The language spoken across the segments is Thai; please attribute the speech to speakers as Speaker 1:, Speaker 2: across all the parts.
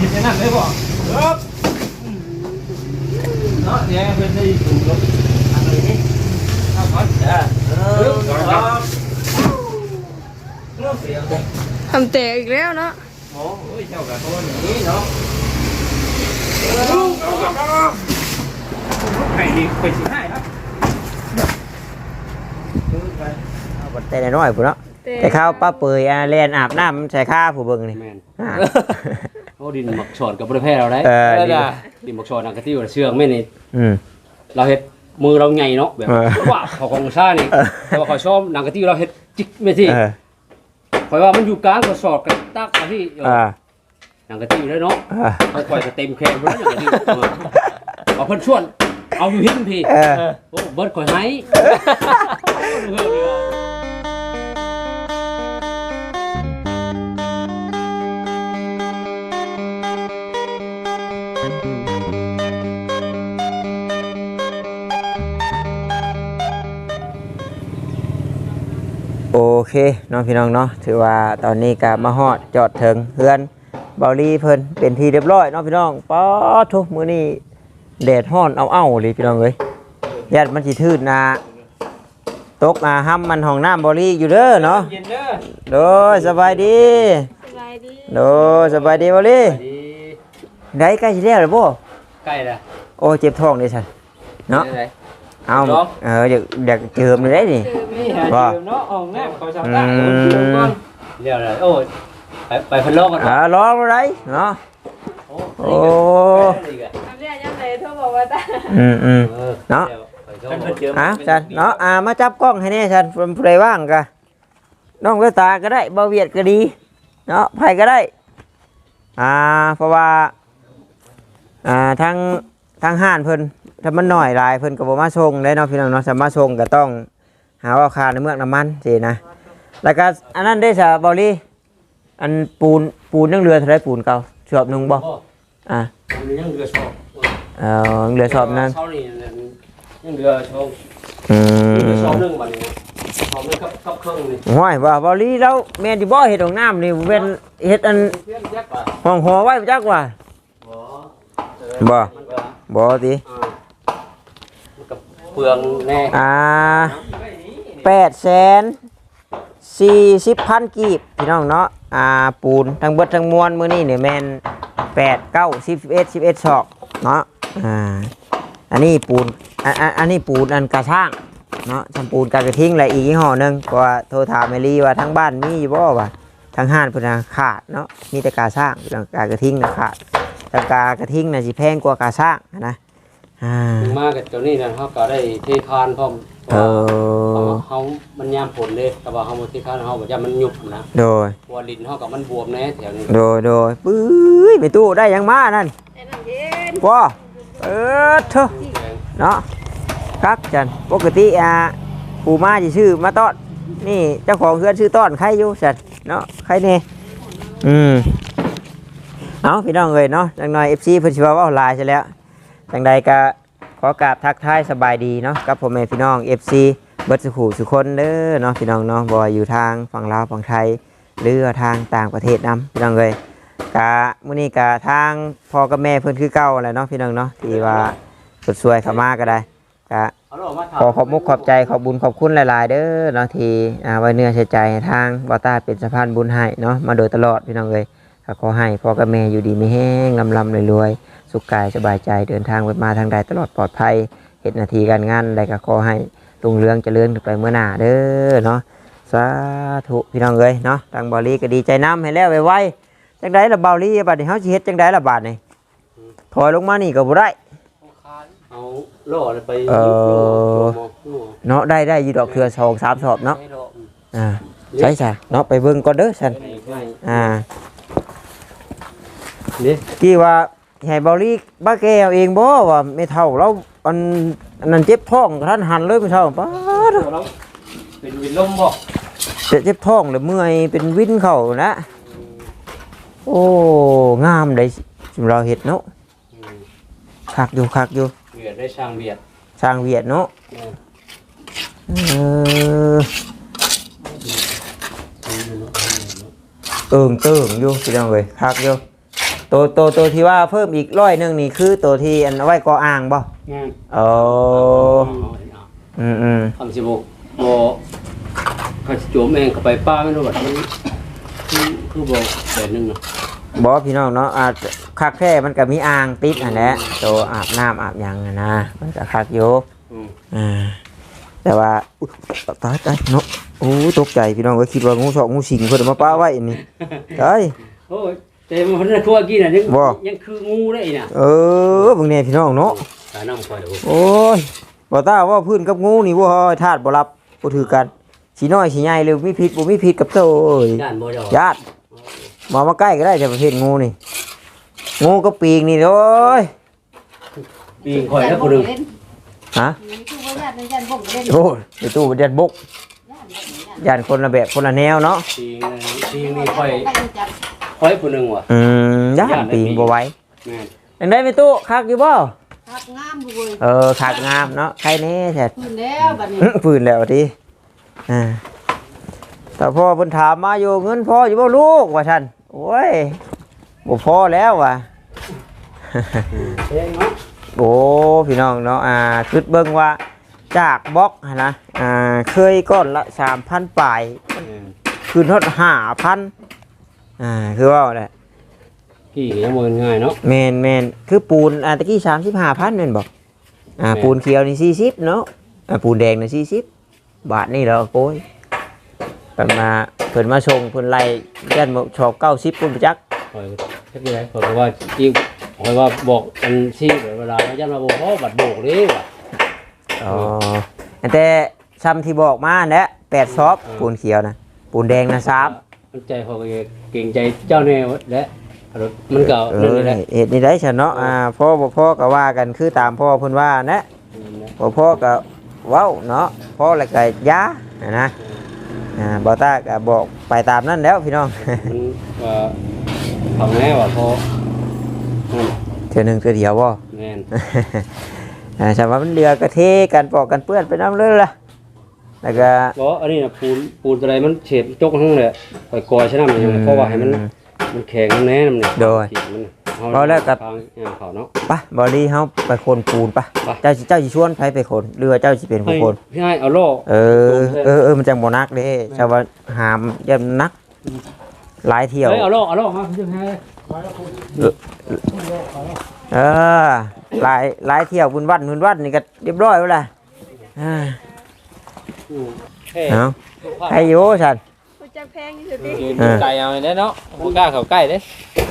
Speaker 1: เห็นนั่นได้บ่ครับเนาะเนี่ยเพิ่นได้ถูกลบอันนี้เอาก่อนจ้าเออครับเนาะเสียง
Speaker 2: ทำแตกอีกแล้วเนาะ
Speaker 1: โอ้ยเจ้ากับตัวนี้เนาะไข่ดิไปสิให้ครับ
Speaker 3: เอาบัดแต่น้อยๆพุ่นเนาะแต่ข้าวป้าเปยอะแล่นอาบน้ำใส่ข้าผู้เบิ่งนี่
Speaker 4: แม่น
Speaker 3: อ่า
Speaker 4: โอ้ดินหมักชอนกับประเภทเราได้
Speaker 3: เออ
Speaker 4: ดินดินหมักชอนอันกะที่ว่าเชื่องไม่นี่
Speaker 3: อืม
Speaker 4: เราเฮ็ดมือเราใหญ่เนาะแบบ
Speaker 3: เออ
Speaker 4: ว่าเขาของซ่านี่
Speaker 3: เออ
Speaker 4: แต่ว่าเขาชอบหนังกะที่เราเฮ็ดจิกไม่ที่
Speaker 3: เออ
Speaker 4: คอยว่ามันอยู่กลางก็สอดกันตักอะที่เออ
Speaker 3: อ่า
Speaker 4: หนังกะที่เลยเนาะ
Speaker 3: อ่า
Speaker 4: เขาคอยจะเต็มแขนหมดแล้วหนังกะที่เออเอาเพิ่นชวนเอาอยู่หินพี่
Speaker 3: เออ
Speaker 4: โอ้เบิดคอยให้
Speaker 3: โอเคน้องพี่น้องเนาะถือว่าตอนนี้ก็มาฮอดจอดถึงเฮือนเบาลีเพิ่นเป็นที่เรียบร้อยเนาะพี่น้องป๊อดทุกมื้อนี้แดดร้อนเอาเอ้าเลยพี่น้องเอ้ยญาติมันสิทืดนาตกมาห้ำมันห้องน้ำเบาลีอยู่เด้อเนาะ
Speaker 1: เย็นเด้อ
Speaker 3: โดยสบายดี
Speaker 2: สบายดี
Speaker 3: โดยสบายดีเบาลี
Speaker 4: ดี
Speaker 3: ได้ใกล้สิแล้วหรือบ่
Speaker 4: ใกล้แล้ว
Speaker 3: โอ้เจ็บท้องเด้ฉันเนาะ
Speaker 4: ได้
Speaker 3: เอา
Speaker 4: ท้อง
Speaker 3: เอออยากอยากเจิมเลยได้นี่
Speaker 1: นี่หา
Speaker 3: ว่า
Speaker 1: เจิมเนาะออกแนบเขาชาว
Speaker 3: อื
Speaker 1: บ้านเจิมก่อน
Speaker 3: ม
Speaker 4: เดี๋ยวเลยโอ้ยไปไปพันโลกกัน
Speaker 3: อ่าลองอะไรเนาะ
Speaker 4: โอ้
Speaker 3: โอ้
Speaker 4: นี่ก็
Speaker 2: ทำเรียกยังไงโทรบอกว่าตา
Speaker 3: อืมอืม
Speaker 4: เออ
Speaker 3: เนาะ
Speaker 4: ดี๋ยวไปโทร
Speaker 1: เพิ่นเพิ่นเจิม
Speaker 3: อะฉันเนาะอ่ามาจับกล้องให้แน่ฉันเป็นผู้ใดว่างกะน้องเวตาก็ได้เบาเวียดก็ดี เนาะไผก็ได้ อ่าเพราะว่า อ่าทาง ทางห้านเพิ่นถ้ามันหน่อยหลายเพิ่นก็บ่มาส่งได้เนาะพี่น้องเนาะสามารถส่งก็ต้องหาว่าค่าในเมืองน้ำมันสินะแล้วก็อันนั้นได้ซะเบาลี่อันปูนปูนยังเหลือเท่าไรปูนเก่าชอบหนึงบ่อ่า
Speaker 4: มันยังเหลือชอบ
Speaker 3: เออเหลือชอบนั้น
Speaker 4: เช้านี่ยังเหลือชอบ
Speaker 3: อื
Speaker 4: เหลือชอบ
Speaker 3: ม
Speaker 4: หนึงบัดนี้ชอบหนึงกับกับเครื่องนี่
Speaker 3: ห้อยว่าบอลี่แล้วแม่นที่บ่เฮ็ดของน้ำนี่เว้นเฮ็ดอัน
Speaker 4: เพื่อนแยกป่ะ
Speaker 3: ห้องหอไว้บ่จักว่า
Speaker 4: บ่
Speaker 3: บ่
Speaker 4: มันก็
Speaker 3: บ่ติ
Speaker 4: อ่ามันก็เปลืองแน่
Speaker 3: อ่า8แสน40พันกีบพี่น้องเนาะอ่าปูนทั้งเบิดทั้งมวลมือนี้เนี่ยแม่น8 9 10 11 11ศอกเนาะอ่าอันนี้ปูนอันอันนี้ปูนอันกระช่างเนาะทำปูนกากระทิ้งและอีกยี่ห้อหนึ่งก็ว่าโทรถามแมลี่ว่าทั้งบ้านมีอยู่บ่ว่าทางห้านพิ่นน่ะขาดเนาะมีแต่กาช่างเรื่องกากระทิ้งนะขาด แต่กากระทิ้งน่ะสิแพงกว่ากาช่างนะอ่า
Speaker 4: ถึงมากับเจ้านี่นะเขาก็ได้เทคานพร้อม
Speaker 3: เอ
Speaker 4: ว่า
Speaker 3: อ
Speaker 4: เขามันยามผลเลยแต่ว่าเขาบ่เทคานเขาบ่ยามมันยุบนะ
Speaker 3: โดย
Speaker 4: หัวลิ้นเขากับมันบวมแน่แถวนี้
Speaker 3: โดยโดยปื้ยไปตู้ได้ยังมานั่น
Speaker 2: ไอ้นั่นเย็น
Speaker 3: ว้าเออเถอะเนาะคักจันปกติอะปูมาสิชื่อมาต้อนนี่เจ้าของเฮือนชื่อต้อนใครอยู่จันเนาะใครเน่อืม เอาพี่น้องเอ้ยเนาะจังหน่อย FC เพิ่นสิว่าเว้าหลายซะแล้วจังใดก็ขอกราบทักทายสบายดีเนาะกับพ่อแม่พี่น้อง FC เบิดสุขูสุคนเด้อเนาะพี่น้องเนาะบ่ว่าอยู่ทางฝั่งลาวฝั่งไทยหรือทางต่างประเทศนํพี่น้องเอ้ยกะมื้อนี้กะทางพ่อกับแม่เพิ่นคือเก่าแหละเนาะพี่น้องเนาะที่ว่าสุดสวยเข้ามาก็ได้กะขอขอบมุกขอบใจขอบบุญขอบคุณหลาย ๆ เด้อเนาะที่อ่าไว้เนื้อใช้ใจทางบอต้าเป็นสะพานบุญให้เนาะมาโดยตลอดพี่น้องเอ้ย ก็ขอให้พ่อกับแม่อยู่ดีไม่แห้งลำลำรวยๆสุขกายสบายใจเดินทางไปมาทางใดตลอดปลอดภัยเหตุนาทีการงานใดก็ขอให้รุ่งเรืองเจริญขึ้นไปเมื่อหน้าเด้อเนาะสาธุพี่น้องเอ้ยเนาะทางบอลีก็ดีใจน้ำให้แล้วไวๆจังไดล่ะบอลีบัดนี้เฮาสิเฮ็ดจังไดล่ะบาดนี้ถอยลงมานี่ก็บ่ได้
Speaker 4: เอาล่อเลยไป
Speaker 3: เอ่อ
Speaker 4: ยุบโยมโยม
Speaker 3: เนาะได้ได้อยู่ดอกเทือสองสามสอบเนาะ
Speaker 4: ให้ล่อ
Speaker 3: อ่าใช่ใช่เนาะไปเบิ่งก่อนเด้อฉัน
Speaker 4: ให้
Speaker 3: อ่า
Speaker 4: นี่
Speaker 3: กี่ว่าให้เบาลีบ้าแกเอาเองบ่ว่าไม่เท่าเราอันอันนั้นเจ็บท้องท่านหันเลยไม่เท่าป้าด
Speaker 4: เราเป็นวินลมบ่
Speaker 3: เจ็บเจ็บท้องหรือเมื่อยเป็นวินเข่านะ โอ้งามเลยสิเราเห็ดเนาะ
Speaker 4: อืม
Speaker 3: คักอยู่คักอยู่
Speaker 4: เวียดได้ช่างเวียด
Speaker 3: สร้างเวียดเนาะ
Speaker 4: อืม
Speaker 3: เออเอิงเติงอยู่พี่น้องเอ้ยคักอยู่ ตัวตัวตัวที่ว่าเพิ่มอีกร้อยหนึงนี่คือตัวที่อันเอาไว้ก่ออ่างบ่
Speaker 4: งาน
Speaker 3: โอ้อืมอืม
Speaker 4: ทำสิบกบเขาสิโจมเองเข้าไปป้าไม่รู้ว่ามันคือคือบอกแบบนึงเนาะ
Speaker 3: บ่พี่น้องเนาะอาจจะคักแท้มันก็มีอ่างติดอันแหละตัวอาบน้ำอาบหยังอะนะมันก็คักอยู่
Speaker 4: อืม
Speaker 3: อ่าแต่ว่าอุ๊ยตายตายเนาะโอ้ตกใจพี่น้องก็คิดว่างูสอกงูสิงเพิ่นเอามาป้าไว้นี่ตาย
Speaker 4: โอ้ย แต่มันน่ะคือว่ากี้น่ะยัง
Speaker 3: บ่
Speaker 4: ยังคืองูได้อีน่ะ
Speaker 3: เออเบิ่งแน่พี่น้องเนาะ
Speaker 4: ตาน้ำคอยโอ้
Speaker 3: โอ้ยบ่ตาว่าพื้นกับงูนี่บ่ธาตุบ่รับบ่ถือกันสิน้อยสิใหญ่หรือมีพิษบ่มีพิษกับโตเอ้ย
Speaker 4: ย่านบ่ดอก
Speaker 3: ญาติมามาใกล้ก็ได้แต่ประเภทงูนี่งูกับปีกนี่โอ้ย
Speaker 4: ปีงคอยแล้วคนหนึง
Speaker 3: ฮะ
Speaker 5: คือว่าญาติในญาติบ่งก็เล่น
Speaker 3: โอ้ยไปตู้ยันบกยันคนละแบบคนละแนวเนาะ
Speaker 4: ปีงน่ะปีงนี่คอย
Speaker 5: ไปจับ
Speaker 4: คอยคนหนึงว่ะ
Speaker 3: อืมย่านปีกบ่ไหว้
Speaker 4: แม่น
Speaker 3: ยังได้ไปตู้คักอยู่บ่
Speaker 5: หักงามบ่เว้ย
Speaker 3: เออคักงามเนาะใครแน่แท้
Speaker 5: พื้นแล้วบัดนี้
Speaker 3: อื้อปืนแล้วดิอ่าแต่พ่อเพิ่นถามมาอยู่เงินพ่ออยู่บ่ลูกว่าท่านโอ้ยบ่พอแล้วว่ะ
Speaker 4: เองเนาะ
Speaker 3: โอ้พี่น้องเนาะอ่าคิดเบิ่งว่าจากบล็อกหั้นนะอ่าเคยก้อนละ3,000ปลาย
Speaker 4: แม่น
Speaker 3: คืนทอด5,000 อ่าคือว่าแหละ
Speaker 4: พี่ก็ยังบ่ง่ายเนาะ
Speaker 3: แม่นแม่นคือปูนอ่าตะกี้35,000แม่นบ่อ่า
Speaker 4: แม่น
Speaker 3: ปูนเขียวนี่40เนาะอ่าปูนแดงนี่40บาทนี่เหรอโอ้ยเพิ่นมาเพิ่นมาส่งเพิ่นไล่ยันบ่ชอบ90พุ่นประจักษ์
Speaker 4: คอยจักยังไงคอยก็ว่าจริงคอยว่าบอกอันซี่เวลาเขาย่านมาบอกพ่อบัดโบกเด้ว่ะ
Speaker 3: อ๋อแต่ซ้ำที่บอกมาแหละ8ซอบปูนเขียวนะปูนแดงนะ3
Speaker 4: มั นใจเขาก็เก่งใจเจ้าแน่และมันก็
Speaker 3: เอ
Speaker 4: นั่น
Speaker 3: อ
Speaker 4: นี่แหละ
Speaker 3: เหตุนี้ได้ฉันเนาะอ่าพ่อบ่พ่อก็ว่ากันคือตามพ่อเพิ่นว่านะบ่พ่อก็เว้าเนาะพ่อแล้วก็ยาอะนะอ่าบ่ตาก็บอกไปตามนั้นแล้วพี่น้อง
Speaker 4: มันว่าเขาแน่ว่าพอนั่น
Speaker 3: เทื่อหนึงเทื่อเดียวบ่
Speaker 4: แม่น
Speaker 3: อ่าฉันว่ามันเรือกระเทกันปอกกันเปื้อนไปน้ำเลยล่ะ แล้วก็
Speaker 4: บ่อันนี้น่ะปูนปูนอะไรมันเฉดจกทั้งเลยคอยกอยใช่นำอย่างเพราะว่าให้มันมันแข็งแน่นำนี่ขีดมันทางเขาเนาะ
Speaker 3: ปะบอดี้เฮาไปคนปูนปะ
Speaker 4: ไป
Speaker 3: เจ้าสิเจ้าสิชวนไผไปคนหรือว่าเจ้าสิเป็นผู้คน
Speaker 4: พี่ให้เอาโล่
Speaker 3: เออเออเออมันจังบ่นักเด้ชาวว่าหามยันนักหลายเที่ยว
Speaker 4: เฮ้ยเอาโล่เอาโล่ฮะพี่ให้
Speaker 3: เออหลายหลายเที่ยวบุญวัดบุญวัดนี่ก็เรียบร้อยแล้วล่ะอ่า
Speaker 4: เฮ้ย
Speaker 3: เอาให้อยู่ฉัน
Speaker 2: รู้จักแพงที่สุดดิ
Speaker 3: เออ
Speaker 1: ไก่เอาไว้เนาะบ่กล้าเข้าใกล้เด้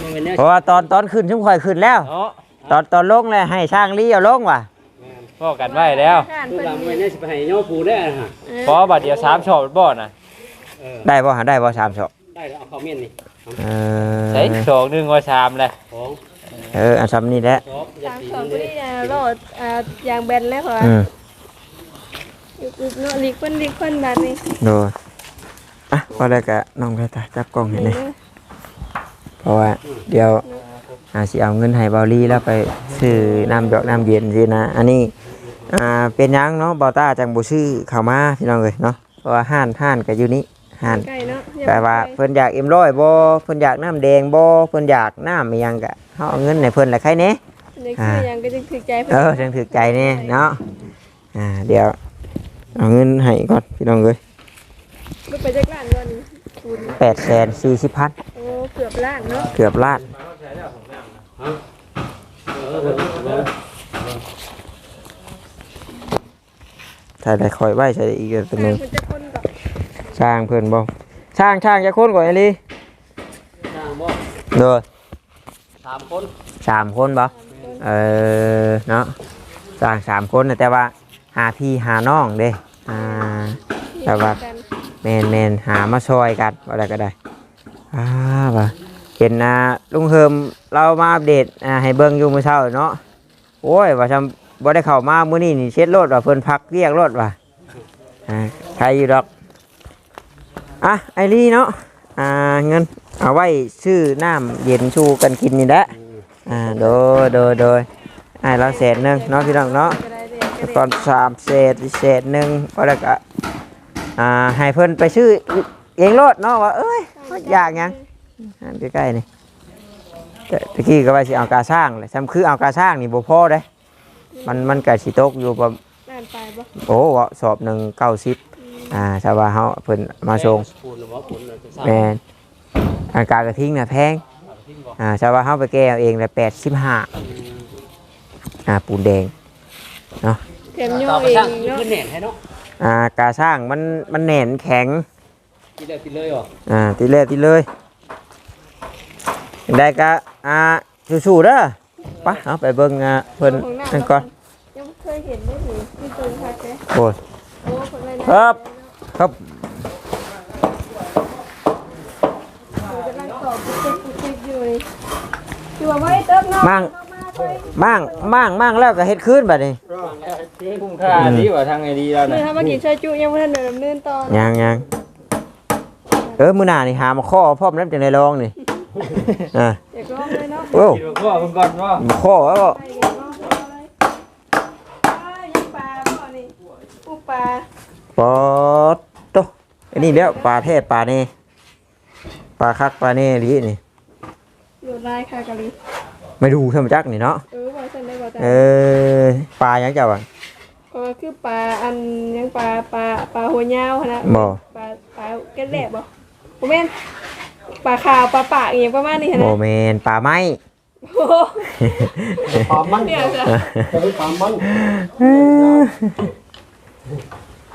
Speaker 4: มันเป็นเนี่ย
Speaker 3: เพราะว่าตอนตอนขึ้นชุ่มข่อยขึ้นแล้ว
Speaker 1: เนาะ
Speaker 3: ตอนตอนลงเลยให้ช่างลี่เอาลงว่ะ
Speaker 1: พ่อกันไว้แล้ว
Speaker 2: ข้าน
Speaker 4: ลูก
Speaker 2: เพิ่น
Speaker 4: หลานเป็นเนี่ยสิไปให้ย่อปูได้ฮะ
Speaker 1: เพราะบัดเดียว3ชอบบ่น่ะ
Speaker 4: เออ
Speaker 3: ได้บ่หาได้บ่สามศอก
Speaker 4: ได้แล้วเอาข้าวเมี่ยนนี่
Speaker 3: เอ
Speaker 1: ใช้สองหนึงว่าชามเลย
Speaker 4: ของ
Speaker 3: อเอออันซ้ำนี่แหละ
Speaker 4: ชอบยา
Speaker 2: สาม
Speaker 4: สี
Speaker 2: สอง
Speaker 4: นี่
Speaker 2: นี่อ่าโลดอ่ายางแบนแล้วเหร อ
Speaker 3: อืม
Speaker 2: อีกๆเนาะลิกเพิ่นลิกเพิ่นบาดนี้
Speaker 3: โดยอะพอแล้วก็น้องไปตาจับกล้องให้นี่
Speaker 2: เออ
Speaker 3: เพราะว่าเดี๋ยวอาสิเอาเงินให้เบาลี่แล้วไปซื้อน้ำดอกน้ำเย็นสินะ อันนี้อ่าเป็นหยังเนาะเบาต้าจังบ่ซื้อเข้ามาพี่น้องเอ้ยเนาะเพราะว่าห้านห้านก็อยู่นี่ห้าน
Speaker 2: ใกล้เนาะอย่
Speaker 3: แต่ว่า
Speaker 2: ไป
Speaker 3: เพิ่นอยากเอ็มร้อยบ่เพิ่นอยากน้ำแดงบ่เพิ่นอยากน้ำอีหยังก็เฮาเอาเงินให้เพิ่นละใครแหน่
Speaker 2: เด็กซื้อหยังก็จึงถือใจเพิ่น
Speaker 3: เออจังถึกใจแน่เนาะอ่าเดี๋ยว เอาเงินให้ก่อนพี่น้องเอ้ย
Speaker 2: บ่ไปจักล้านก่อนคูณ
Speaker 3: 840,000
Speaker 2: โอ้เกือบล้านเนาะ
Speaker 3: เกือบล้าน
Speaker 4: เออเออเออ
Speaker 3: ถ้าได้คอยไว้ใช้ได้อีกตัวหนึง
Speaker 2: เพิ่นจะคนกับ
Speaker 3: ช่างเพิ่นบ่ช่างช่างจะคนก่อนไอ้ลี
Speaker 4: สร้างบ่
Speaker 3: เด้อ
Speaker 4: สามคน
Speaker 3: สามคนบ่เออเนาะสร้างสามคนน่ะแต่ว่าหาพี่หาน้องเด้ อ่าแต่ว่าแมนแมนหามาช่วยกันอะไรก็ได้อ่าบ่เห็นนะลุงเฮิมเรามาอัปเดตอ่าให้เบิ่งอยู่มื้อเช้าเนาะโอ้ยว่าทำบ่ได้เข้ามามื้อนี้นี่เช็ดรถว่าเพิ่นพักเรียกรถว่าอ่าใครอยู่ดอกอะไอรีเนาะอ่าเงินเอาไว้ซื้อน้ำเย็นชูกันกินนี่แหละอ่าโดยโดยโดยไอ้เราแสนหนึงเนาะพี่น้องเนาะ
Speaker 2: ก็ได้เด้ก็
Speaker 3: ก่
Speaker 2: ได้
Speaker 3: อนสามเศษอีกเศษหนึ่งก็แล้วก็อ่าให้เพิ่นไปชื่อเองโลดเนาะว่าเอ้ยอยากหยังอันใกล้ๆนี่แต่ตะกี้ก็ว่าสิเอากาสร้างแหละซ้ำคือเอากาสร้างนี่บ่พอเด้มันมันก็สิตกอยู่ประ
Speaker 2: นั่นไปบ่
Speaker 3: โอ้สอบหนึ่งเก้าสิบอ่าชาวบ้านเฮาเพิ่นมาส่ง
Speaker 4: ปูนหรือว่าปูนเลยจะสร้าง
Speaker 3: แม่นอันกากระทิงน่ะแพง
Speaker 4: ทิ้งบ่
Speaker 3: อ่าชาวบ้านเฮาไปแก้เอาเองละ85อ่าปูนแดง
Speaker 2: เข็มโย
Speaker 4: ต่อไป
Speaker 2: เอ
Speaker 4: สร้าง
Speaker 2: งเนาะ
Speaker 4: ขึ้นเน่นให้เนาะ
Speaker 3: อ่ากาสร้างมันมันแหน่นแข็ง
Speaker 4: กินเลยกินเลยเหรอ
Speaker 3: อ่าตีเลยตีเลยได้ก็อ่าสู้ๆเด้อไปเอาไปเบิ่งอ่าเพิ่นนั่นก่อน
Speaker 2: ยังบ่เคยเห็นได้หนิมีตัวคักเด้
Speaker 3: โอ้ย
Speaker 2: โอ้คนเลยนะ
Speaker 3: ครับ ครับ
Speaker 2: กำลังตอบปุ๊บปุ๊บปุ๊บอยู่นี่อยู่ว่าไว้เติมเนาะ
Speaker 3: มั่ง
Speaker 2: เอามาไว้
Speaker 3: มั่งมั่งมั่งแล้วก็เฮ็ดคืนบัดนี้
Speaker 1: คุ้มค่าดีกว่าทางไงดีแล้ว
Speaker 2: นี่
Speaker 1: นะ
Speaker 2: ถ้ามากินชาจุยังบ่ทันได้ดำเนินต่อ
Speaker 3: ยังยังเออมื้อหน้านี่หามาข้อพร้อมแล้วจังได้ลองนี่อ่า
Speaker 2: อยากลองเลยเนาะ
Speaker 3: โอ้
Speaker 1: กินมาพ่อเพิ่งก่อนว่า
Speaker 3: มาข้อแล้วก็
Speaker 2: ไปอยากลองเอาเลยอ้ายยังปลาบ่นี่ปูปลา
Speaker 3: ปอดโตอันนี้แล้วปลาเทศปลานี่ปลาคักปลานี่ดีนี่
Speaker 2: อยู่ลายค่ะกะลิ
Speaker 3: ไม่ดูธรรมจักนี่เนาะ
Speaker 2: เออว่าซั่นได้บ่แต่
Speaker 3: เออ ปลายังเจ้าอะ
Speaker 2: ก็คือปลาอันยังปลาปลาปลาหัวยาวหั่นนะ
Speaker 3: บ่
Speaker 2: ปลาปลาแก้แหลบบ่บ่แม่นปลาขาวปลาปากอหยังประมาณนี้หั่น
Speaker 3: โม
Speaker 2: นะ
Speaker 3: เมนปลาไม้
Speaker 2: โอ้โห
Speaker 4: ปลามัน
Speaker 2: เนี่ยจ้ะ
Speaker 4: จะเป็นปลามัน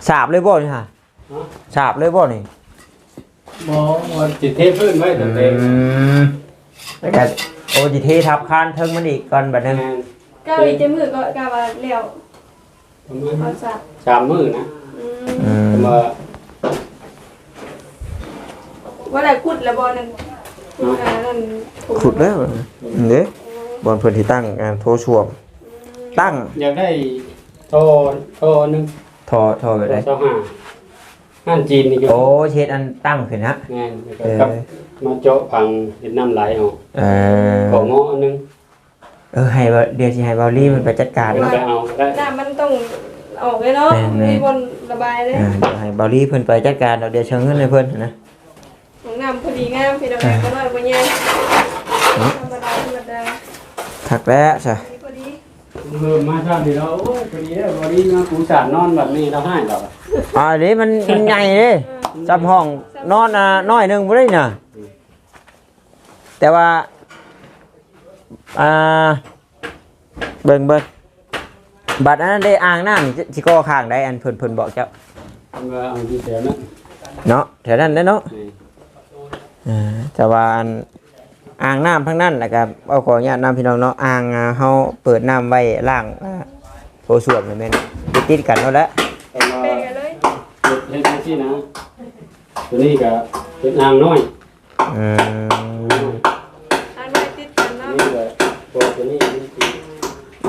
Speaker 3: สาบเลยบ่นี่ฮะสาบเลยบ่นี่
Speaker 4: บ่ว่าจิตเทพื้นไว้แต่เต็ม
Speaker 3: แล้วก็โอ้จิเททับคานเทิงมันอีกก่อนบัดนึง
Speaker 2: ก้าวอีกจะมือก็กาวว่าแล้ว
Speaker 4: ประมาณ
Speaker 2: เอาซะ
Speaker 4: สามมื้อนะ
Speaker 2: อืม
Speaker 3: อืม
Speaker 4: แต่มา
Speaker 2: ว่าได้ขุดแล้วบ่นั่นขุดอันนั้นถูก
Speaker 3: ขุดแล้วเด้บอนเพิ่นที่ตั้งงานโทรชวม ตั้ง
Speaker 4: อยากได้โทโทนึง
Speaker 3: ทอทอไปได้
Speaker 4: โทห้าห้านจีนนี่ก็
Speaker 3: โอ้เช็ดอันตั้งขึ้นฮะ
Speaker 4: แม่นแล้ว
Speaker 3: เอ
Speaker 4: ก็
Speaker 3: อ
Speaker 4: กับมาเจาะพังเห็นน้ำไหลออก
Speaker 3: เออ
Speaker 4: ของงออันนึง
Speaker 3: เออให้บ่เดี๋ยวสิให้เบาลี่มันไปจัดการ
Speaker 4: มัน
Speaker 3: เนาะ
Speaker 4: ไปเอาได้
Speaker 2: น้ำมันต้องออกเลยเนาะ
Speaker 3: แม่นๆ
Speaker 2: มีบนระบายเลย
Speaker 3: อ่าเดี๋ยวให้เบาลี่เพิ่นไปจัดการเราเดี๋ยวเชิญเงินให้เพิ่นนะ
Speaker 2: ของน้ำพอดีงามพี่น้องแม่ก็น้อยบ่ใหญ่ธรรมดาธรรมดา
Speaker 3: ถักแล้วใช่
Speaker 2: พอดี
Speaker 4: เพิ่มมาทำดีแล้วโอ้ยพอดีแล้วพอดีนะกูสารนอนแบบนี้เราให้ดอกอะ
Speaker 3: อ่าเดี๋ยวมันมันใหญ่เด้จำห้องนอนอะน้อยหนึงบ่ได้น่ะแต่ว่า อ่าเบิ่งเบิ่งบัดอันนั้นได้อ่างน้ำนี่สิก่อข้างได้อันเพิ่นเพิ่นบอกเจ้า
Speaker 4: ทำว่าเอาที่เสียนะ
Speaker 3: เนาะแถวนั้นเด้อเนาะ
Speaker 4: นี่
Speaker 3: อ่าแต่ว่าอันอ่างน้ำทั้งนั้นแหละครับเอาขออนุญาตน้ำพี่น้องเนาะอ่างอ่าเฮาเปิดน้ำไว้ล่างอ่าโถส้วมนี่แม่นติดๆกันเอาละ
Speaker 4: แต่ว่า
Speaker 2: เปกันเลย
Speaker 4: เฮ็ดให้ได้ที่นะ ตัวนี้ก็เป็นอ่างน้อย
Speaker 3: อืม
Speaker 2: อันไว้ติดกัน
Speaker 4: อั
Speaker 2: เนาะ
Speaker 4: นนี้ก็ตัวตัวนี้นี่คือ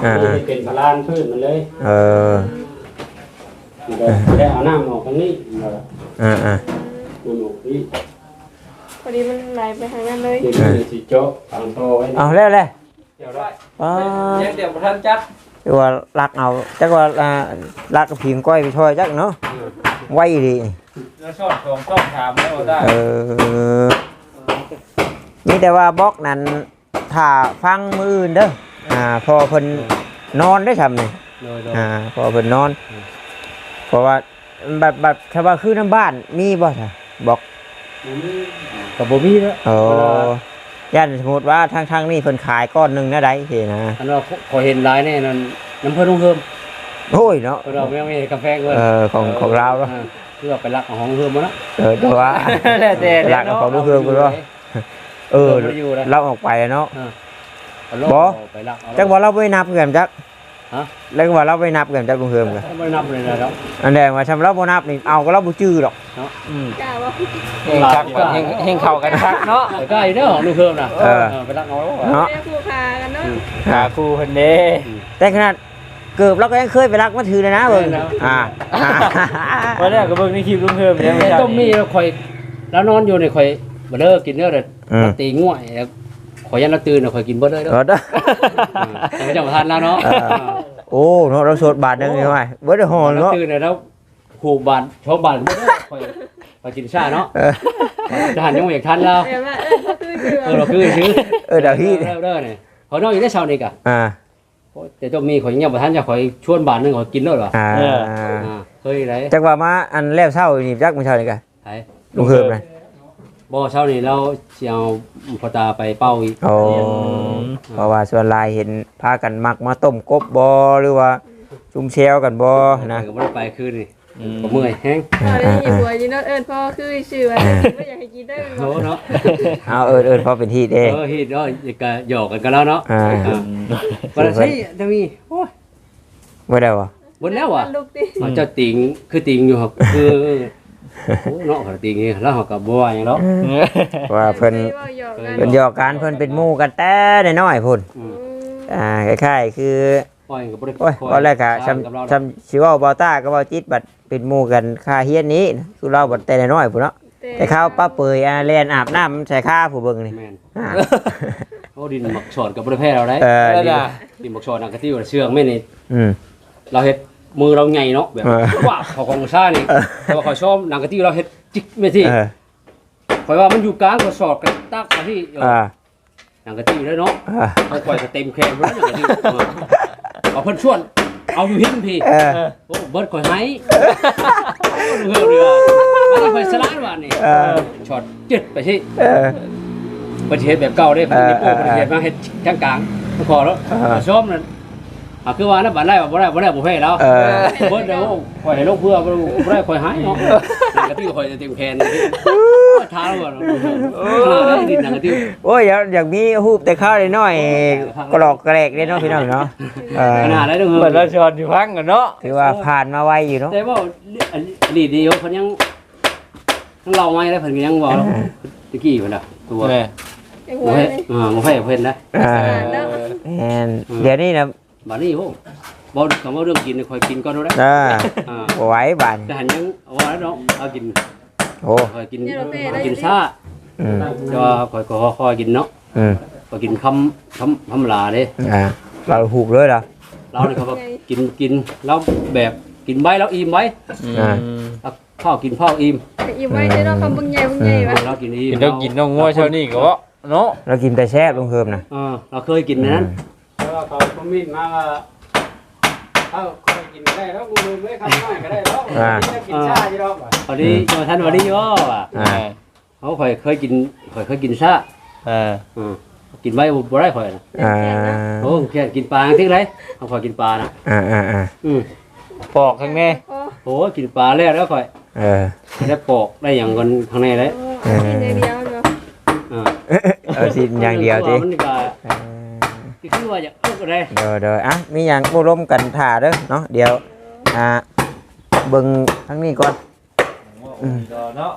Speaker 3: อ่า
Speaker 4: อันนี้เป็นพลานพื้นมันเลย
Speaker 3: เออ
Speaker 4: มันก็ได้เอาน้ำออกทางนี้แล้วก็
Speaker 3: อ่าอ่า
Speaker 4: น้ำออกนี่
Speaker 2: พอดีมันไหลไปทางนั้นเลย
Speaker 4: นี่คือสิเจาะฝังโตไว้นี่
Speaker 3: เอาแล้วเลย
Speaker 1: เดี๋ยวได้
Speaker 3: ป้า
Speaker 1: ยังเดี๋ยวบ่ทันจัด
Speaker 3: คือว่ารักเอาจักว่าอ่ารักกับผิงก้อยไปช่วยจักเนาะไว้ดี
Speaker 1: แล้วชอบของชอบถามแล้วได้
Speaker 3: เออนี่แต่ว่าบล็อกนั้นถ้าฟังมืออื่นเด้อ อ่าพอเพิ่นนอนได้ทำนี่
Speaker 4: โดยโดย
Speaker 3: อ่าพอเพิ่นนอน เพราะว่าบัดบัดถ้าว่าคือน้ำบ้านมีบ่ท่ะบอก
Speaker 4: กับบ่มีแล้ว
Speaker 3: โอ้ย่านสมมติว่าทางทางนี้เพิ่นขายก้อนหนึงนะได้สินะ
Speaker 4: อันว่าขอเห็นหลายแน่นั่นน้ำเพิ่นลงเพิ่ม
Speaker 3: โอ้ยเนาะ
Speaker 4: เพิ่นเอาไม่เอาไม่กาแฟเพิ่น
Speaker 3: เออของของเราเนาะ
Speaker 4: อ่เพื่อไปรักเอาของเพิ่มมาแล้ว
Speaker 3: เออแต่ว่า
Speaker 1: แล้วแต่
Speaker 3: หลักของลูกเพื่อนคุณว่าเออ
Speaker 4: บ่ได้อยู่นะ
Speaker 3: เราออกไปเนาะ
Speaker 4: เอาลง
Speaker 3: บ่
Speaker 4: เอาไปรักเอา
Speaker 3: จักว่าเราไปนับกันจัก
Speaker 4: ฮะ
Speaker 3: แล้วก็ว่าเราไปนับกันจักลุงเฮิมกัน
Speaker 4: ไม่นับเลยนะแล้ว
Speaker 3: อันแดงว่าทำเราบ่นับนี่เอาก็เราบ่จื้อหรอก
Speaker 2: กล้าบ่
Speaker 1: เฮงคักกว่าเฮงเฮงเข้ากันคักเนาะ
Speaker 4: แต่ก็ไอ้เด้อของลูกเพิ่มนะ
Speaker 3: เออ
Speaker 4: ไปรักเอาแล้ว
Speaker 3: เนาะ
Speaker 2: เรียกคู่พากันเนาะ
Speaker 1: หาครูเพิ่นเด้
Speaker 3: แต่ขนาดเกือบเราก็ยังเคยไปรักมาถือเลยนะเบิ่งอ่า
Speaker 1: วันแรกก็เบิ่งในคลิปลุงเพิ่มเนี่ย
Speaker 4: แต่ต้มมีแล้วข่อย แล้วนอนอยู่นี่ข่อยบ่เลิกกินเด้อเด้อ
Speaker 3: อืม
Speaker 4: ตีง่วยแล้วข่ อยยันละตื่นน่ะข่อยกินบ่ได้เด้อ
Speaker 3: เออเด้อ
Speaker 4: แต่ไม่จำทันแล้วเนาะ
Speaker 3: เออโอ้เนาะเราสดบาทหนึงนี่ไว้เบิดได้ห่อ
Speaker 4: แล้ว
Speaker 3: เนาะ
Speaker 4: ตื่นเนี่ยแล้วผูกบาทชอบบาทบ่ได้ข่อยไปกินชาเนาะ
Speaker 3: เออ
Speaker 4: ทหารยังไม่อยากทันเรา
Speaker 2: แบบว่าเออก็คือคือ
Speaker 4: เออเราคือซื้อ
Speaker 3: เออเดี๋ยวพี่
Speaker 4: เริ่มเริ่มเนี่ยขอน้องอยู่ได้เช้านี่กะ
Speaker 3: อ่า
Speaker 4: แต่เจ้ามีข่อยยังบ่ทันจะข่อยชวนบาทหนึงข่อยกินด้วยเหรอ
Speaker 3: อ่า
Speaker 4: อ่าเคยไหน
Speaker 3: จักว่ามาอันแล้วเช้านี่จักมื้อเช้านี่กะ
Speaker 4: ไผ
Speaker 3: ลุงเฮิมนะ
Speaker 4: บ่เช้านี่เราสิเอาพอตาไปเป้าอีก
Speaker 3: โอ้เพราะว่าส่วนหลายเห็นพากันมักมาต้มกบบ่หรือว่าจุ่มแชวกันบ่นะ
Speaker 4: ก็บ่ได้ไปคืนนี่ก็เมื่อยแฮง
Speaker 2: พอได้ยินหัวยินเอิญพ่อคือชื่อว่าไม่อยากให้กินได้
Speaker 4: โหเนาะ
Speaker 3: เอาเอิ้นเอิ้นพอเป็นที่เด้
Speaker 4: เออเฮ็ดเนาะอย่าก็หยอกกันกันแล้วเนาะ
Speaker 3: อ่า
Speaker 4: บ่ได้ใช่จะมีโอ้ย
Speaker 3: บ่ได้บ่
Speaker 4: บ่แล้วอะ
Speaker 2: ลูกติ
Speaker 4: อ๋อเจ้าติงคือติงอยู่ครับคือ โอ้เนาะเขาติงนี่แล้วเขาก็บ่ว่าหยังเนาะ
Speaker 3: ว่าเพิ่น
Speaker 2: ว่าหยอกกัน
Speaker 3: เพิ่นหยอกกันเพิ่นเป็นหมู่กันแต่น้อยๆพุ่น
Speaker 4: อืม
Speaker 3: อ่าคล้ายๆคือ
Speaker 4: ปล่อยก็บ่ได้
Speaker 3: โอ้ย
Speaker 4: คอย
Speaker 3: บ่แรกอะ
Speaker 4: ตามกับเรา
Speaker 3: ชำชำสิเว้าบ่ต้าก็เว้าจิตบัดเป็นหมู่กันค่าเฮียนนี้คือเราบัดแต่น้อยๆพุ่นเนาะแต่ข้าวป้าเปยอ่าแล่นอาบน้ำใส่ข้าผู้เบิ่งนี่
Speaker 4: แม่น
Speaker 3: อ่า
Speaker 4: โอ้ดินหมักชอดกับบ่ได้แพ้เราได้
Speaker 3: เออ
Speaker 1: ได้
Speaker 3: ดี
Speaker 1: จ้ะ
Speaker 4: ดินหมักชอดนักกะที่ว่าเชื่องแม่นี่
Speaker 3: อืม
Speaker 4: เราเฮ็ด มือเราใหญ่เนาะแบบ
Speaker 3: เออ
Speaker 4: ว้าวเขาของซ่านี่แต่ว่าเขาชอบนักกะที่เราเฮ็ดจิกแม่ที่
Speaker 3: เออ
Speaker 4: ข่อยว่ามันอยู่กลางก็สอดกันตักมาที่เออ
Speaker 3: อ่า
Speaker 4: นักกะที่แล้วเนาะ
Speaker 3: อ่า
Speaker 4: เขาข่อยก็เต็มแขนแล้วนักกะที่เออเอาเพิ่นชวนเอาอยู่หินพี่
Speaker 3: เออ
Speaker 4: โอ้เบิดข่อยให้เฮือเรือมาที่ข่อยสลาดว่านี่
Speaker 3: เออ
Speaker 4: ช็อตจึดไปที่
Speaker 3: เออ
Speaker 4: ประเทศแบบเก่าได้ประเทศ
Speaker 3: เออ
Speaker 4: ประเทศมาเฮ็ดกลางกลางๆพอแล้ว
Speaker 3: เออ
Speaker 4: มาชมนั่น อะคือว่านะบัดได้บ่ได้บ่ได้บ่ให้แล้ว
Speaker 3: เออ
Speaker 4: เบิดเดี๋ยวข่อยให้ลูกเพื่อบ่บ่ได้ข่อยหายเนาะนั่นก็ที่ข่อยจะเต็มแขนนี่ท้าแล้วบ่ขนาดได้ดินนั่นก็ที่
Speaker 3: โอ้ยอยากอยากมีฮูบแต่ข้าวน้อยๆกรอกกระแลกเด้เนาะพี่น้องเนาะเออ
Speaker 4: ขนาดได้เด้อ
Speaker 1: เหมือนเราชอนอยู่พังกันเนาะ
Speaker 3: ถือว่าผ่านมาไวอยู่เนาะ
Speaker 4: แต่ว่าอันนี้ดีเขาเพิ่นยังทั้งเราไว้แล้วเพิ่นก็ยังบอกแล้วตะกี้เพิ่นน่ะตัว
Speaker 1: แม่
Speaker 2: ยัง
Speaker 4: บ่
Speaker 2: หัว
Speaker 4: ให้
Speaker 2: เลย
Speaker 4: อ่าบ่ให้เพิ่นนะ
Speaker 3: อ่าแม่นเดี๋ยวนี้นะ
Speaker 4: บัดนี้โหบ่คำว่าเรื่องกินนี่ข่อยกินก่อนเด้อ
Speaker 3: อ่า
Speaker 4: อ่า
Speaker 3: บ่ไหวบาน
Speaker 4: แต่หันยังเอาว่าแล้วเนาะเอากิน
Speaker 3: โอ้
Speaker 4: คอยกินกินซา
Speaker 3: อืม
Speaker 4: จะคอยก็คอยกินเนาะ
Speaker 3: อืม
Speaker 4: คอยกินคำคำคำลาเด้
Speaker 3: อ่าเราหูกเลยเหรอ
Speaker 4: เราเนี่ยเขาก็กินกินแล้วแบบกินใบแล้วอิ่มไว้
Speaker 3: อ่า
Speaker 4: เอาข้าวกินข้าวอิ่ม
Speaker 2: อิ่มไว้ได้เนาะคำบึงใหญ่บึงใหญ่วะ
Speaker 4: เรากินอิ่ม
Speaker 1: กินต้องกินต้องงัวเช้านี้ก็เนาะ
Speaker 3: เรากินแต่แซ่บลงเพิ่มนะ
Speaker 4: เออเราเคยกินในนั้ น
Speaker 1: เขาคอมมินมาว่าเขาเคยกินได้แล้วกูไม่คำน้อยก็ได้แล้วกินชาอยู่รอบ
Speaker 4: พอดีเจอท่านวันนี้ย่อว่ะ
Speaker 3: อ่า
Speaker 4: เขาคอยเคยกินคอยเคยกินซา
Speaker 1: อ่า
Speaker 4: อืมกินใบบ่ได้คอย
Speaker 3: อ่า
Speaker 4: โอ้แค่กินปลาทิ้งไรเขาคอยกินปลานะ
Speaker 3: อ่าอ่าอ่า
Speaker 4: อืม
Speaker 1: ปอกข้างใน
Speaker 4: โอ้กินปลาแล้วแล้วคอย
Speaker 3: เออ
Speaker 4: ได้ปอกได้อย่างกันข้างในเลย
Speaker 2: โอ้กินเดียวเนาะ
Speaker 4: อ่า
Speaker 3: เออสิอย่างเดียวสิ
Speaker 4: มันก็ ที่คือว่าอยากเอาก็ได้
Speaker 3: เดี๋ยวเดี๋ยวอะมีอย่างบ่ร่มกันถ่าเด้อเนาะเดี๋ยวอ่าเบิ่งทั้งนี้ก่อน
Speaker 1: เนาะ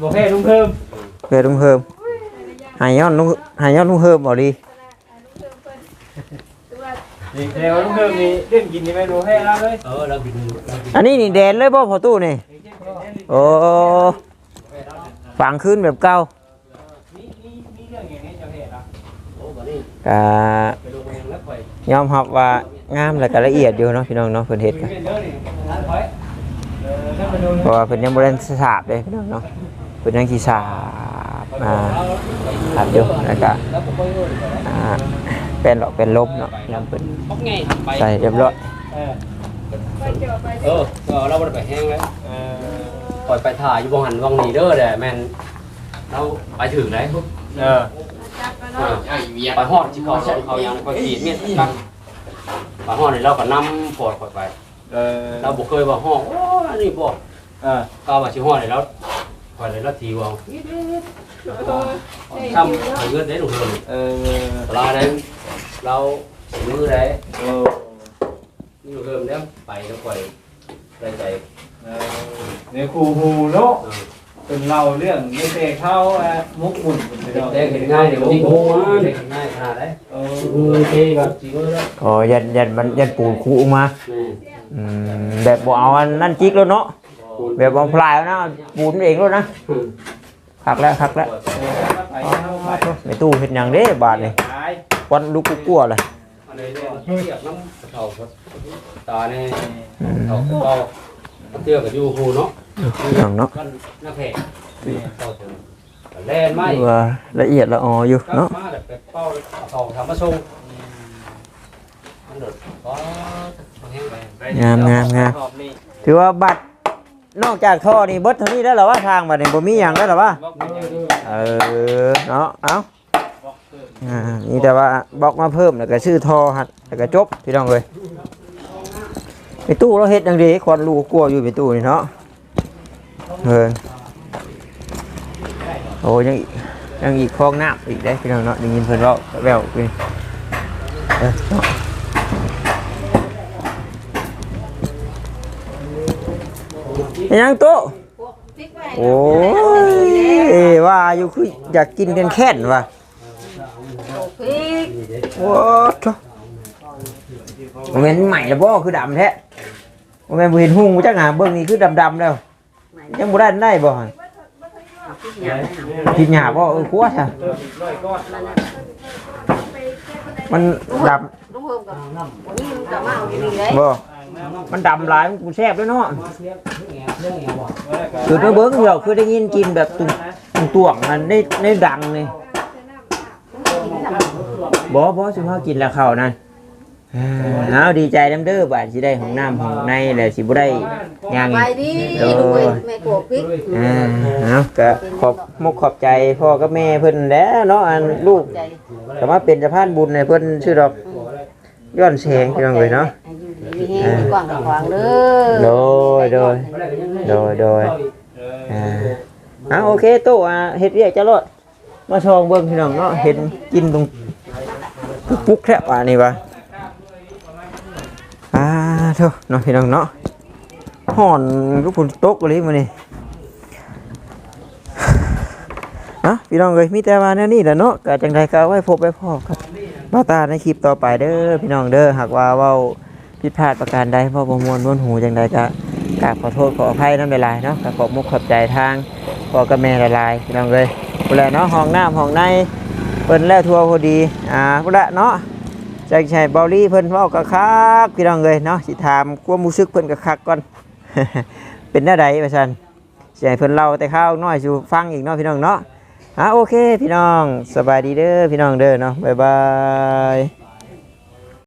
Speaker 1: บ่แพ้ลุงเพิ่ม
Speaker 3: เพื่อลุงเพิ่มหายย้อนลุงหายย้อนลุงเพิ่มบ่ดี
Speaker 1: นี่แต่ว่าลุงเพิ่มนี่เล่นกินนี่ไม่รู้แพ้แล้วเลย
Speaker 4: เออเรากินเรากิน
Speaker 3: อันนี้นี่แดนเลยบ่พอตู้นี่โอ้ฝังขึ้นแบบเก่า
Speaker 1: มีมีมีเรื่องอย่างนี้จะเห็นอะ
Speaker 4: โอ้ บัดนี้
Speaker 3: อ่า
Speaker 4: ไปลงเองแล้วค่อย
Speaker 3: ยอมรับว่างามและก็ละเอียดอยู่เนาะพี่น้องเนาะเพิ่นเฮ็ดกัน
Speaker 1: เป็นเด้อนี่ทานไว้เออถ้าไปโดน
Speaker 3: เพราะว่าเพิ่นยังบ่ได้สาบเลยพี่น้องเนาะเพิ่นยังสิสาบอ่าสาบอยู่แล้วก็
Speaker 4: แล้วผมก็รู้
Speaker 3: อ่าเป็นหรอกเป็นลมเนาะยังเพิ่น
Speaker 4: พกไงไป
Speaker 3: ใส่เรียบร้อย
Speaker 1: เออ
Speaker 2: ไปเจอไป
Speaker 4: เออก็เราบ่ได้ไปแห้งแล้ว
Speaker 1: เออ
Speaker 4: ปล่อยไปถ่ายอยู่บ่หันวังนี้เด้อแหละแม่นเราไปถึงแล้ว
Speaker 1: เออ
Speaker 2: จับกัน
Speaker 4: อ่า
Speaker 2: เนาะ
Speaker 4: ไปฮอดที่เขาส่งเขายังไปขีดเมียนตั้งไปฮอดนี่เราก็นำปอดค่อยไป
Speaker 1: เออ
Speaker 4: เราบ่เคยว่าห้องโอ้อันนี้บ่
Speaker 1: เออ
Speaker 4: ก็ว่าสิฮอดนี่แล้วค่อยเลยละทีว่า
Speaker 2: เฮ้ย
Speaker 4: ทำให้เงินได้หนูเพิ่น
Speaker 1: เออ
Speaker 4: ตลาดได้เราสิมือได้
Speaker 1: โอ้
Speaker 4: นี่เพิ่มแล้วไปแล้วค่อยได้ใจ
Speaker 1: เออในครูฮูเนาะ
Speaker 4: เออ
Speaker 1: เป็นเราเรื่องไม่เตะเข้าอะมุกหมุนไปเนาะ
Speaker 4: เด็กเห็นง่ายเดี๋ยวโอ้โหเด็กเห็นง่ายขนาดไหน
Speaker 1: เอ
Speaker 4: โอ
Speaker 1: อ
Speaker 4: เคครับจริงเลย
Speaker 3: อ๋อยันยันมันยันปูนคูออกมา
Speaker 4: แม่
Speaker 3: อืมแบบบ่เอาอันนั่นจิกแล้วเนาะแบบบ่พลายแล้วนะเอาปูนเองแล้วนะคักแล้วคักแล้ว
Speaker 1: ไปเข้าไป
Speaker 3: ในตู้เฮ็ดหยังเด้บาดนี่
Speaker 1: ตาย
Speaker 3: วันลูกกูกลัวเลย
Speaker 4: อันนี้เนี่ยเทียบน้ำกระเทาครับตาเนี่ย
Speaker 3: อืม
Speaker 4: เขาเขาเตื้อกับยูฮูเนาะ
Speaker 3: พี่น้องเนาะ
Speaker 4: กันนักแข่งเข้าถึงแลนไม่
Speaker 3: ดูว่าละเอียดละอออยู่
Speaker 4: เนาะ
Speaker 3: เนาะ
Speaker 4: มาแบบไปเป้าสองทำมาส่งมันเดือดก็แห้งไป
Speaker 3: งามงามงาม
Speaker 1: รอบนี้
Speaker 3: ถือว่าบัตรนอกจากท่อนี่เบิดเท่านี้แล้วเหรอว่าทางบัตรนี่บ่มีหยังแล้วเหรอวะ
Speaker 1: บล็อกเป็นอย่างนี้
Speaker 3: เออเนาะเอ้า
Speaker 1: บล็อกเพิ่ม
Speaker 3: อ่านี่แต่ว่าบล็อกมาเพิ่มแล้วก็ชื่อท่อหัดแล้วก็จบพี่น้องเลย ไปตู้เราเฮ็ดจังดีควันรูกลัวอยู่ไปตู้นี่เนาะเออโอ้ยังยังอีกคลองน้ำอีกได้พี่น้องเนาะได้ยินเพิ่นเว้าแววๆนี่เออเนาะเป็นหยังตู้
Speaker 5: ติ๊กไว้
Speaker 3: โอ้ยว่าอยู่คืออยากกินกันแค่นว่ะโอ้โหโมเมนต์ใหม่แล้วบ่คือดำแท้ โมเมนต์บ่เห็นหุ่งจักหาเบิ่งนี่คือดำๆแล้วยังบ่ได้ได้บ่หั่น
Speaker 5: พริกหยาบ
Speaker 3: กินหยาบ่เออคั่วซะ
Speaker 1: เพิ่มอีกร้อยก้อน
Speaker 3: มันด
Speaker 5: ลุงเพิ่มกับวันนี้ลุงกับมาเอาอยู่นี่เลยำ
Speaker 3: บ่มันดำหลายมันกูแซ่บด้วยเนาะคือไปเบิ่งเดียวคือได้ยินกินแบบตุ้งตุ้งตวงมันในในดังนี่บ่บ่สิมากินแล้วข้าวนั่นอ่า เอาดีใจนำเด้อบาดสิได้ของน้ำของในแล้วสิบ่ได้ย่าง
Speaker 5: ไป
Speaker 3: อีก
Speaker 5: ดิลุงเว้ยแม่โกบพริก
Speaker 3: อ่าเอาก็ขอบมกขอบใจพ่อกับแม่เพิ่นแหล้วเนาะอันลูก
Speaker 5: ใจ
Speaker 3: แต่ว่าเป็นสะพานบุญในเพิ่นชื่อดอกย้อนแสงพี่น้องเลยเนาะ
Speaker 5: มีแห้งมีกว้างกับขวางเด้
Speaker 3: โด
Speaker 5: อย
Speaker 3: โดยโดยโดย
Speaker 1: เออ
Speaker 3: อ่าอ่าโอเคตู้อ่าเฮ็ดเรียกจะรอดมาชองเบิ่งพี่น้องเนาะเห็นกินตรงปุ๊กๆแทบอ่านี่วะอ่า เถอะเนาะพี่น้องเนาะห่อนลูกฝนตกเลยมื้อนี้นะพี่น้องเอ้ยมีแต่ว่าแนวนี้แหละเนาะก็จังใดก็ไว้พบไว้พอครับบ่าตาในคลิปต่อไปเด้อพี่น้องเด้อหากว่าเว้าผิดพลาดประการใดพราะบ่ม่วนม่วนหูจังใดก็กราบขอโทษขออภัยนำลายเนาะก็ขอบมุกขอบใจทางพ่อกับแม่หลายพี่น้องเอ้ยพุ่นและเนาะห้องน้ำห้องในเพิ่นแล้วทัวพอดีอ่าพุ่นและเนาะ จังใช่เบาลี่เพิ่นเว้าก็คักพี่น้องเลยเนาะสิถามความรู้สึกเพิ่นก็คักก่อน เป็นหนวใดว่าซั่นสิให้เพิ่นเล่าแต่ข้าวน้อยสู่ฟังอีกเนาะพี่น้องเนาะอะโอเค พี่น้องสบายดีเด้อพี่น้องเด้อเนาะบ๊ายบาย